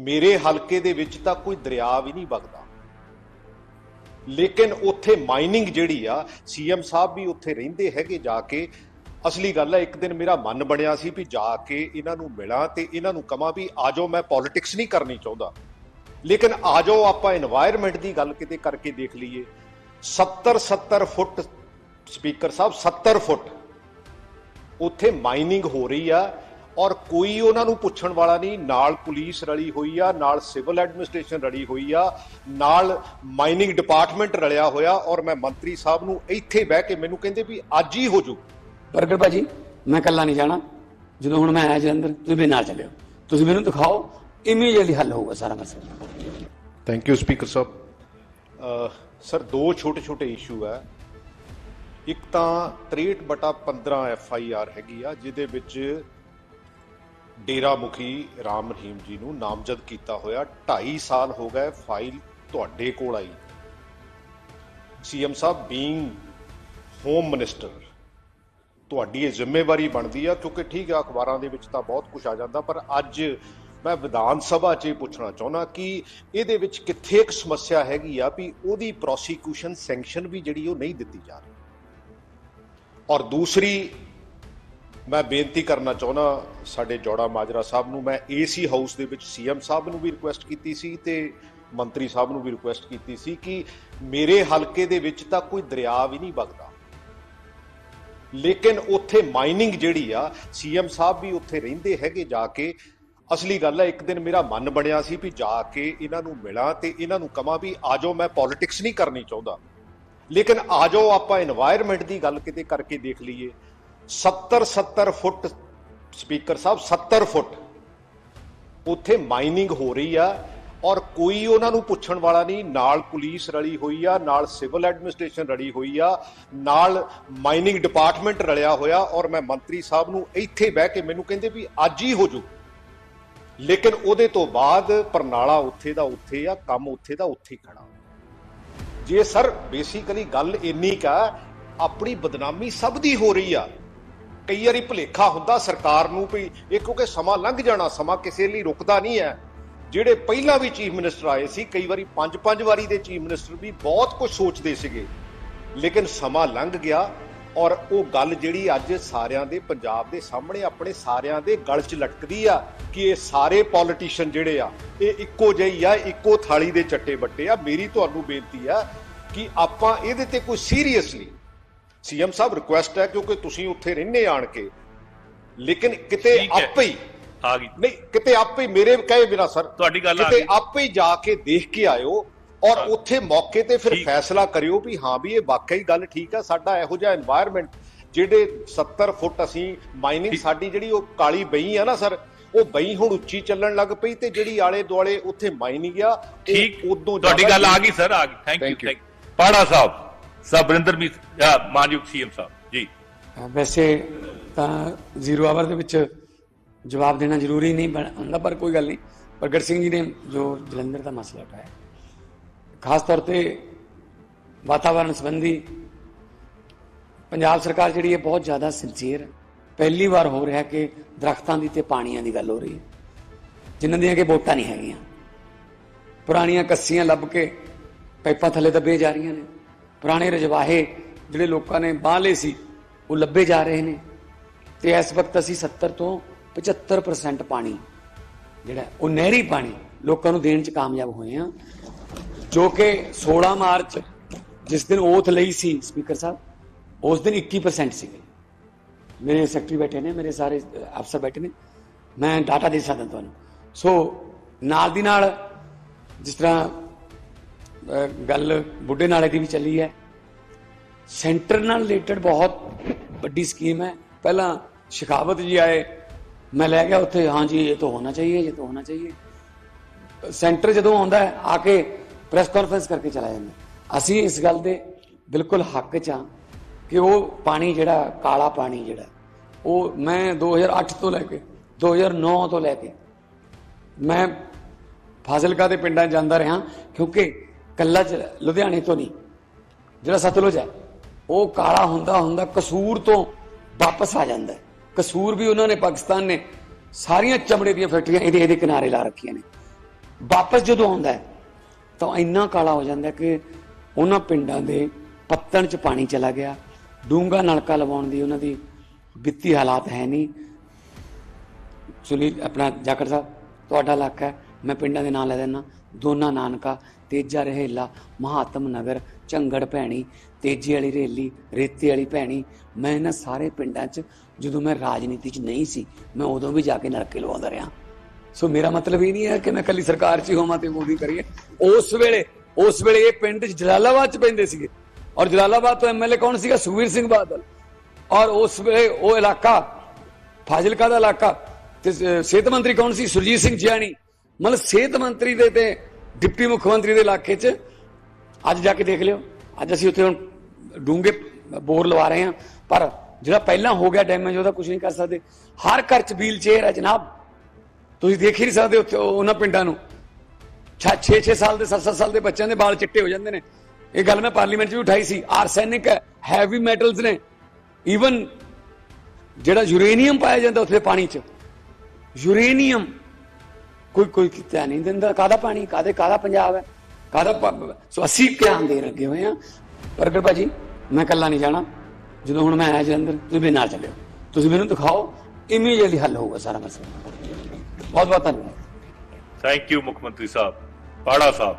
ਮੇਰੇ ਹਲਕੇ ਦੇ ਵਿੱਚ ਤਾਂ ਕੋਈ ਦਰਿਆ ਵੀ ਨਹੀਂ ਵਗਦਾ। ਲੇਕਿਨ ਉੱਥੇ ਮਾਈਨਿੰਗ ਜਿਹੜੀ ਆ ਸੀਐਮ ਸਾਹਿਬ ਵੀ ਉੱਥੇ ਰਹਿੰਦੇ ਹੈਗੇ ਜਾ ਕੇ। ਅਸਲੀ ਗੱਲ ਹੈ ਇੱਕ ਦਿਨ ਮੇਰਾ ਮਨ ਬਣਿਆ ਸੀ ਵੀ ਜਾ ਕੇ ਇਹਨਾਂ ਨੂੰ ਮਿਲਾਂ ਤੇ ਇਹਨਾਂ ਨੂੰ ਕਹਾਂ ਵੀ ਆਜੋ ਮੈਂ ਪੋਲਿਟਿਕਸ ਨਹੀਂ ਕਰਨੀ ਚਾਹੁੰਦਾ। ਲੇਕਿਨ ਆਜੋ ਆਪਾਂ এনवायरमेंट ਦੀ ਗੱਲ ਕਿਤੇ ਕਰਕੇ ਦੇਖ ਲਈਏ। 70 70 ਫੁੱਟ ਸਪੀਕਰ ਸਾਹਿਬ 70 ਫੁੱਟ। ਉੱਥੇ ਮਾਈਨਿੰਗ ਹੋ ਰਹੀ ਆ। ਔਰ ਕੋਈ ਉਹਨਾਂ ਨੂੰ ਪੁੱਛਣ ਵਾਲਾ ਨਹੀਂ ਨਾਲ ਪੁਲਿਸ ਰਲੀ ਹੋਈ ਆ ਨਾਲ ਸਿਵਲ ਐਡਮਿਨਿਸਟ੍ਰੇਸ਼ਨ ਰਲੀ ਹੋਈ ਆ ਨਾਲ ਮਾਈਨਿੰਗ ਡਿਪਾਰਟਮੈਂਟ ਰਲਿਆ ਹੋਇਆ ਔਰ ਮੈਂ ਮੰਤਰੀ ਸਾਹਿਬ ਨੂੰ ਇੱਥੇ ਬਹਿ ਕੇ ਮੈਨੂੰ ਕਹਿੰਦੇ ਵੀ ਅੱਜ ਹੀ ਹੋ ਜੂ। ਬਰਗਰ ਭਾਜੀ ਮੈਂ ਕੱਲਾ ਨਹੀਂ ਜਾਣਾ। ਜਦੋਂ ਹੁਣ ਮੈਂ ਆਇਆ ਜਲੰਧਰ ਤੁਸੀਂ ਮੇਰੇ ਨਾਲ ਚੱਲਿਓ। ਤੁਸੀਂ ਮੈਨੂੰ ਦਿਖਾਓ ਇਮੀਡੀਏਟਲੀ ਹੱਲ ਹੋਊਗਾ ਸਾਰਾ ਮਸਲਾ। ਥੈਂਕ ਯੂ ਸਪੀਕਰ ਸਾਹਿਬ। ਸਰ ਦੋ ਛੋਟੇ ਛੋਟੇ ਇਸ਼ੂ ਹੈ। ਇੱਕ ਤਾਂ 63 ਬਟਾ 15 ਐਫ ਆਈ ਆਰ ਹੈਗੀ ਆ ਜਿਹਦੇ ਵਿੱਚ ਡੇਰਾ ਮੁਖੀ ਰਾਮ ਰਹੀਮ ਜੀ ਨੂੰ ਨਾਮਜ਼ਦ ਕੀਤਾ ਹੋਇਆ 2.5 ਸਾਲ ਹੋ ਗਏ ਫਾਈਲ ਤੁਹਾਡੇ ਕੋਲ ਆਈ। ਸੀਐਮ ਸਾਹਿਬ ਬੀਇੰਗ ਹੋਮ ਮਿਨਿਸਟਰ ਤੁਹਾਡੀ ਇਹ ਜ਼ਿੰਮੇਵਾਰੀ ਬਣਦੀ ਆ, ਕਿਉਂਕਿ ਠੀਕ ਆ, ਅਖਬਾਰਾਂ ਦੇ ਵਿੱਚ ਤਾਂ ਬਹੁਤ ਕੁਝ ਆ ਜਾਂਦਾ, ਪਰ ਅੱਜ ਮੈਂ ਵਿਧਾਨ ਸਭਾ 'ਚ ਇਹ ਪੁੱਛਣਾ ਚਾਹੁੰਦਾ ਕਿ ਇਹਦੇ ਵਿੱਚ ਕਿੱਥੇ ਇੱਕ ਸਮੱਸਿਆ ਹੈਗੀ ਆ ਵੀ ਉਹਦੀ ਪ੍ਰੋਸੀਕਿਊਸ਼ਨ ਸੈਂਕਸ਼ਨ ਵੀ ਜਿਹੜੀ ਉਹ ਨਹੀਂ ਦਿੱਤੀ ਜਾ ਰਹੀ। ਔਰ ਦੂਸਰੀ ਮੈਂ ਬੇਨਤੀ ਕਰਨਾ ਚਾਹੁੰਦਾ ਸਾਡੇ ਜੋੜਾ ਮਾਜਰਾ ਸਾਹਿਬ ਨੂੰ, ਮੈਂ ਏਸੀ ਹਾਊਸ ਦੇ ਵਿੱਚ ਸੀਐਮ ਸਾਹਿਬ ਨੂੰ ਵੀ ਰਿਕੁਐਸਟ ਕੀਤੀ ਸੀ ਤੇ ਮੰਤਰੀ ਸਾਹਿਬ ਨੂੰ ਵੀ ਰਿਕੁਐਸਟ ਕੀਤੀ ਸੀ ਕਿ ਮੇਰੇ ਹਲਕੇ ਦੇ ਵਿੱਚ ਤਾਂ ਕੋਈ ਦਰਿਆ ਵੀ ਨਹੀਂ ਵਗਦਾ। ਲੇਕਿਨ ਉੱਥੇ ਮਾਈਨਿੰਗ ਜਿਹੜੀ ਆ, ਸੀਐਮ ਸਾਹਿਬ ਵੀ ਉੱਥੇ ਰਹਿੰਦੇ ਹੈਗੇ ਜਾ ਕੇ। ਅਸਲੀ ਗੱਲ ਹੈ, ਇੱਕ ਦਿਨ ਮੇਰਾ ਮਨ ਬਣਿਆ ਸੀ ਵੀ ਜਾ ਕੇ ਇਹਨਾਂ ਨੂੰ ਮਿਲਾਂ ਤੇ ਇਹਨਾਂ ਨੂੰ ਕਹਾਂ ਵੀ ਆਜੋ ਮੈਂ ਪੋਲਿਟਿਕਸ ਨਹੀਂ ਕਰਨੀ ਚਾਹੁੰਦਾ। ਲੇਕਿਨ ਆਜੋ ਆਪਾਂ এনवायरमेंट ਦੀ ਗੱਲ ਕਿਤੇ ਕਰਕੇ ਦੇਖ ਲਈਏ। 70 70 ਫੁੱਟ, ਸਪੀਕਰ ਸਾਹਿਬ 70 ਫੁੱਟ। ਉੱਥੇ ਮਾਈਨਿੰਗ ਹੋ ਰਹੀ ਆ ਔਰ ਕੋਈ ਉਹਨਾਂ ਨੂੰ ਪੁੱਛਣ ਵਾਲਾ ਨਹੀਂ, ਨਾਲ ਪੁਲਿਸ ਰਲੀ ਹੋਈ ਆ, ਨਾਲ ਸਿਵਲ ਐਡਮਿਨਿਸਟ੍ਰੇਸ਼ਨ ਰਲੀ ਹੋਈ ਆ, ਨਾਲ ਮਾਈਨਿੰਗ ਡਿਪਾਰਟਮੈਂਟ ਰਲਿਆ ਹੋਇਆ ਔਰ ਮੈਂ ਮੰਤਰੀ ਸਾਹਿਬ ਨੂੰ ਇੱਥੇ ਬਹਿ ਕੇ ਮੈਨੂੰ ਕਹਿੰਦੇ ਵੀ ਅੱਜ ਹੀ ਹੋ ਜੂ ਲੇਕਿਨ ਉਹਦੇ ਤੋਂ ਬਾਅਦ ਪਰਨਾਲਾ ਉੱਥੇ ਦਾ ਉੱਥੇ ਆ, ਕੰਮ ਉੱਥੇ ਦਾ ਉੱਥੇ ਖੜਾ। ਜੇ ਸਰ ਬੇਸਿਕਲੀ ਗੱਲ ਇੰਨੀ ਕਾ ਆਪਣੀ ਬਦਨਾਮੀ ਸਭ ਦੀ ਹੋ ਰਹੀ ਆ। ਕਈ ਵਾਰੀ ਭੁਲੇਖਾ ਹੁੰਦਾ ਸਰਕਾਰ ਨੂੰ ਵੀ, ਇਹ ਕਿਉਂਕਿ ਸਮਾਂ ਲੰਘ ਜਾਣਾ, ਸਮਾਂ ਕਿਸੇ ਲਈ ਰੁਕਦਾ ਨਹੀਂ ਹੈ। ਜਿਹੜੇ ਪਹਿਲਾਂ ਵੀ ਚੀਫ ਮਿਨਿਸਟਰ ਆਏ ਸੀ, ਕਈ ਵਾਰੀ ਪੰਜ ਪੰਜ ਵਾਰੀ ਦੇ ਚੀਫ ਮਿਨਿਸਟਰ ਵੀ ਬਹੁਤ ਕੁਝ ਸੋਚਦੇ ਸੀਗੇ। ਲੇਕਿਨ ਸਮਾਂ ਲੰਘ ਗਿਆ ਔਰ ਉਹ ਗੱਲ ਜਿਹੜੀ ਅੱਜ ਸਾਰਿਆਂ ਦੇ, ਪੰਜਾਬ ਦੇ ਸਾਹਮਣੇ ਆਪਣੇ ਸਾਰਿਆਂ ਦੇ ਗਲ 'ਚ ਲਟਕਦੀ ਆ ਕਿ ਇਹ ਸਾਰੇ ਪੋਲੀਟੀਸ਼ੀਅਨ ਜਿਹੜੇ ਆ, ਇਹ ਇੱਕੋ ਜਿਹੀ ਆ, ਇੱਕੋ ਥਾਲੀ ਦੇ ਚੱਟੇ ਬੱਟੇ ਆ। ਮੇਰੀ ਤੁਹਾਨੂੰ ਬੇਨਤੀ ਆ ਕਿ ਆਪਾਂ ਇਹਦੇ ਤੇ ਕੋਈ ਸੀਰੀਅਸਲੀ ਸੀਐਮ ਸਾਹਿਬ ਰਿਕੁਐਸਟ ਹੈ ਕਿਉਂਕਿ ਤੁਸੀਂ ਉੱਥੇ ਰਹਿੰਦੇ ਆਣ ਕੇ। ਲੇਕਿਨ ਕਿਤੇ ਆਪੇ ਹੀ ਆ ਗਈ। ਨਹੀਂ ਕਿਤੇ ਆਪੇ ਮੇਰੇ ਕਹੇ ਬਿਨਾ ਸਰ। ਤੁਹਾਡੀ ਗੱਲ ਆ ਗਈ। ਕਿਤੇ ਆਪੇ ਹੀ ਜਾ ਕੇ ਦੇਖ ਕੇ ਆਇਓ ਔਰ ਉੱਥੇ ਮੌਕੇ ਤੇ ਫਿਰ ਫੈਸਲਾ ਕਰਿਓ ਵੀ ਹਾਂ ਵੀ ਇਹ ਵਾਕਈ ਗੱਲ ਠੀਕ ਆ ਸਾਡਾ ਇਹੋ ਜਿਹਾ এনवायरमेंट ਜਿਹੜੇ 70 ਫੁੱਟ ਅਸੀਂ ਮਾਈਨਿੰਗ ਸਾਡੀ ਜਿਹੜੀ ਉਹ ਕਾਲੀ ਬਈ ਆ ਨਾ ਸਰ ਉਹ ਬਈ ਹੁਣ ਉੱਚੀ ਚੱਲਣ ਲੱਗ ਪਈ ਤੇ ਜਿਹੜੀ ਆਲੇ ਦੁਆਲੇ ਉੱਥੇ ਮਾਈਨਿੰਗ ਆ ਠੀਕ। ਉਦੋਂ ਤੁਹਾਡੀ ਗੱਲ ਆ ਗਈ ਸਰ ਆ ਗਈ। ਥੈਂਕ ਯੂ ਪਾੜਾ ਸਾਹਿਬ। ਸਬਰਿੰਦਰ ਵੀ ਮਾਨਯੋਗ ਸੀਐਮ ਸਾਹਿਬ, ਜੀ। ਵੈਸੇ ਤਾਂ ਜ਼ੀਰੋ ਆਵਰ ਦੇ ਵਿੱਚ ਜਵਾਬ ਦੇਣਾ ਜ਼ਰੂਰੀ ਨਹੀਂ ਬਣ- ਹੁੰਦਾ, ਪਰ ਕੋਈ ਗੱਲ ਨਹੀਂ। ਪ੍ਰਗਟ ਸਿੰਘ ਜੀ ਨੇ ਜੋ ਜਲੰਧਰ ਦਾ ਮਸਲਾ ਉਠਾਇਆ, ਖਾਸ ਤੌਰ ਤੇ ਵਾਤਾਵਰਣ ਸੰਬੰਧੀ ਪੰਜਾਬ ਸਰਕਾਰ ਜਿਹੜੀ ਹੈ ਬਹੁਤ ਜ਼ਿਆਦਾ ਸਿੰਸੀਅਰ ਪਹਿਲੀ ਵਾਰ ਹੋ ਰਿਹਾ ਕਿ ਦਰਖਤਾਂ ਦੀ ਤੇ ਪਾਣੀਆਂ ਦੀ ਗੱਲ ਹੋ ਰਹੀ ਹੈ, ਜਿਨ੍ਹਾਂ ਦੀਆਂ ਕਿ ਵੋਟਾਂ ਨਹੀਂ ਹੈਗੀਆਂ। ਪੁਰਾਣੀਆਂ ਕੱਸੀਆਂ ਲੱਭ ਕੇ ਪਾਈਪਾਂ ਥੱਲੇ ਦੱਬੇ ਜਾ ਰਹੀਆਂ ਨੇ। ਪੁਰਾਣੇ ਰਜਵਾਹੇ ਜਿਹੜੇ ਲੋਕਾਂ ਨੇ ਬਾਹ ਲਏ ਸੀ, ਉਹ ਲੱਭੇ ਜਾ ਰਹੇ ਨੇ। ਤੇ ਇਸ ਵਕਤ ਅਸੀਂ 70 ਤੋਂ 75% ਪਾਣੀ, ਜਿਹੜਾ ਉਹ ਨਹਿਰੀ ਪਾਣੀ ਲੋਕਾਂ ਨੂੰ ਦੇਣ ਚ ਕਾਮਯਾਬ ਹੋਏ ਆ ਜੋ ਕਿ 16 ਮਾਰਚ ਜਿਸ ਦਿਨ ਓਥ ਲਈ ਸੀ ਸਪੀਕਰ ਸਾਹਿਬ, ਉਸ ਦਿਨ 21% ਸੀਗੇ। ਮੇਰੇ ਸੈਕਟਰੀ ਬੈਠੇ ਨੇ, ਮੇਰੇ ਸਾਰੇ ਅਫਸਰ ਬੈਠੇ ਨੇ, ਮੈਂ ਡਾਟਾ ਦੇ ਸਕਦਾ ਤੁਹਾਨੂੰ। ਸੋ ਨਾਲ ਦੀ ਨਾਲ ਜਿਸ ਤਰ੍ਹਾਂ ਗੱਲ ਬੁੱਢੇ ਨਾਲੇ ਦੀ ਵੀ ਚੱਲੀ ਹੈ। ਸੈਂਟਰ ਨਾਲ ਰਿਲੇਟਡ ਬਹੁਤ ਵੱਡੀ ਸਕੀਮ ਹੈ। ਪਹਿਲਾਂ ਸ਼ਿਕਾਵਤ ਜੀ ਆਏ, ਮੈਂ ਲੈ ਗਿਆ ਉੱਥੇ, ਹਾਂ ਜੀ, ਇਹ ਤਾਂ ਹੋਣਾ ਚਾਹੀਏ, ਇਹ ਤਾਂ ਹੋਣਾ ਚਾਹੀਏ। ਸੈਂਟਰ ਜਦੋਂ ਆਉਂਦਾ ਹੈ, ਆ ਕੇ ਪ੍ਰੈਸ ਕਾਨਫਰੰਸ ਕਰਕੇ ਚਲਾ ਜਾਂਦਾ। ਅਸੀਂ ਇਸ ਗੱਲ ਦੇ ਬਿਲਕੁਲ ਹੱਕ 'ਚ ਹਾਂ ਕਿ ਉਹ ਪਾਣੀ ਜਿਹੜਾ, ਕਾਲਾ ਪਾਣੀ ਜਿਹੜਾ, ਉਹ ਮੈਂ 2008 ਤੋਂ ਲੈ ਕੇ 2009 ਤੋਂ ਲੈ ਕੇ, ਮੈਂ ਫਾਜ਼ਿਲਕਾ ਦੇ ਪਿੰਡਾਂ 'ਚ ਜਾਂਦਾ ਰਿਹਾ ਕਿਉਂਕਿ ਕੱਲਾ ਚ ਲੁਧਿਆਣੇ ਤੋਂ ਨਹੀਂ, ਜਿਹੜਾ ਸਤਲੁਜ ਹੈ, ਉਹ ਕਾਲਾ ਹੁੰਦਾ ਹੁੰਦਾ ਕਸੂਰ ਤੋਂ ਵਾਪਸ ਆ ਜਾਂਦਾ ਕਸੂਰ ਵੀ ਉਹਨਾਂ ਨੇ, ਪਾਕਿਸਤਾਨ ਨੇ ਸਾਰੀਆਂ ਚਮੜੇ ਦੀਆਂ ਫੈਕਟਰੀਆਂ ਇਹਦੇ ਇਹਦੇ ਕਿਨਾਰੇ ਲਾ ਰੱਖੀਆਂ ਨੇ। ਵਾਪਸ ਜਦੋਂ ਆਉਂਦਾ ਤਾਂ ਇੰਨਾ ਕਾਲਾ ਹੋ ਜਾਂਦਾ ਕਿ ਉਹਨਾਂ ਪਿੰਡਾਂ ਦੇ ਪੱਤਣ ਚ ਪਾਣੀ ਚਲਾ ਗਿਆ। ਡੂੰਗਾ ਨਲਕਾ ਲਵਾਉਣ ਦੀ ਉਹਨਾਂ ਦੀ ਵਿੱਤੀ ਹਾਲਾਤ ਹੈ ਨਹੀਂ। ਸੁਨੀਲ, ਆਪਣਾ ਜਾਖੜ ਸਾਹਿਬ, ਤੁਹਾਡਾ ਇਲਾਕਾ ਹੈ। ਮੈਂ ਪਿੰਡਾਂ ਦੇ ਨਾਂ ਲੈ ਦਿੰਦਾ ਦੋਨਾ ਨਾਨਕਾ, ਤੇਜਾ ਰਹੇਲਾ, ਮਹਾਤਮ ਨਗਰ, ਝੰਗੜ ਭੈਣੀ, ਤੇਜ਼ੀ ਵਾਲੀ ਰੇਲੀ, ਰੇਤੇ ਵਾਲੀ ਭੈਣੀ। ਮੈਂ ਇਹਨਾਂ ਸਾਰੇ ਪਿੰਡਾਂ 'ਚ ਜਦੋਂ ਮੈਂ ਰਾਜਨੀਤੀ 'ਚ ਨਹੀਂ ਸੀ, ਮੈਂ ਉਦੋਂ ਵੀ ਜਾ ਕੇ ਨਲਕੇ ਲਵਾਉਂਦਾ ਰਿਹਾ। ਸੋ ਮੇਰਾ ਮਤਲਬ ਇਹ ਨਹੀਂ ਹੈ ਕਿ ਮੈਂ ਕੱਲੀ ਸਰਕਾਰ 'ਚ ਹੀ ਹੋਵਾਂ ਤੇ ਮੋਦੀ ਕਰੀਏ। ਉਸ ਵੇਲੇ ਉਸ ਵੇਲੇ ਇਹ ਪਿੰਡ ਜਲਾਲਾਬਾਦ 'ਚ ਪੈਂਦੇ ਸੀਗੇ। ਔਰ ਜਲਾਲਾਬਾਦ ਤੋਂ ਐਮਐਲਏ ਕੌਣ ਸੀਗਾ? ਸੁਖਵੀਰ ਸਿੰਘ ਬਾਦਲ। ਔਰ ਉਸ ਵੇਲੇ ਉਹ ਇਲਾਕਾ, ਫਾਜ਼ਿਲਕਾ ਦਾ ਇਲਾਕਾ, ਤੇ ਸਿਹਤ ਮੰਤਰੀ ਕੌਣ ਸੀ? ਸੁਰਜੀਤ ਸਿੰਘ ਜਿਆਣੀ। ਮਤਲਬ ਸਿਹਤ ਮੰਤਰੀ ਦੇ ਤੇ ਡਿਪਟੀ ਮੁੱਖ ਮੰਤਰੀ ਦੇ ਇਲਾਕੇ 'ਚ ਅੱਜ ਜਾ ਕੇ ਦੇਖ ਲਿਓ। ਅੱਜ ਅਸੀਂ ਉੱਥੇ ਹੁਣ ਡੂੰਗੇ ਬੋਰ ਲਵਾ ਰਹੇ ਹਾਂ। ਪਰ ਜਿਹੜਾ ਪਹਿਲਾਂ ਹੋ ਗਿਆ ਡੈਮੇਜ ਉਹਦਾ ਕੁਝ ਨਹੀਂ ਕਰ ਸਕਦੇ। ਹਰ ਘਰ 'ਚ ਵੀਲ ਚੇਅਰ ਹੈ ਜਨਾਬ। ਤੁਸੀਂ ਦੇਖ ਹੀ ਨਹੀਂ ਸਕਦੇ ਉੱਥੇ ਉਹ- ਉਹਨਾਂ ਪਿੰਡਾਂ ਨੂੰ। 6-6 ਸਾਲ ਦੇ 7-7 ਸਾਲ ਦੇ ਬੱਚਿਆਂ ਦੇ ਵਾਲ ਚਿੱਟੇ ਹੋ ਜਾਂਦੇ ਨੇ। ਇਹ ਗੱਲ ਮੈਂ ਪਾਰਲੀਮੈਂਟ 'ਚ ਵੀ ਉਠਾਈ ਸੀ। ਆਰਸੈਨਿਕ ਹੈ ਹੈਵੀ ਮੈਟਲਸ ਨੇ। ਈਵਨ ਜਿਹੜਾ ਯੂਰੇਨੀਅਮ ਪਾਇਆ ਜਾਂਦਾ ਉੱਥੇ ਪਾਣੀ 'ਚ। ਯੂਰੇਨੀਅਮ ਕੋਈ ਕੋਈ ਕਿਤੇ ਨਹੀਂ ਦਿੰਦਾ ਕਾਦਾ ਪਾਣੀ ਕਾਦੇ ਕਾਦਾ ਪੰਜਾਬ ਹੈ? ਕਾਦਾ ਸੋ ਅਸੀਂ ਧਿਆਨ ਦੇ ਲੱਗੇ ਹੋਏ ਆ ਪ੍ਰਗਟ ਭਾਜੀ, ਮੈਂ ਕੱਲਾ ਨਹੀਂ ਜਾਣਾ। ਜਦੋਂ ਹੁਣ ਮੈਂ ਆਇਆ ਜਲੰਧਰ ਤੁਸੀਂ ਮੇਰੇ ਨਾਲ ਚੱਲਿਓ। ਤੁਸੀਂ ਮੈਨੂੰ ਦਿਖਾਓ ਇਮੀਡੀਏਟਲੀ ਹੱਲ ਹੋਊਗਾ ਸਾਰਾ ਮਸਲਾ। ਬਹੁਤ ਬਹੁਤ ਧੰਨਵਾਦ। ਥੈਂਕ ਯੂ ਮੁੱਖ ਮੰਤਰੀ ਸਾਹਿਬ। ਪਾੜਾ ਸਾਹਿਬ।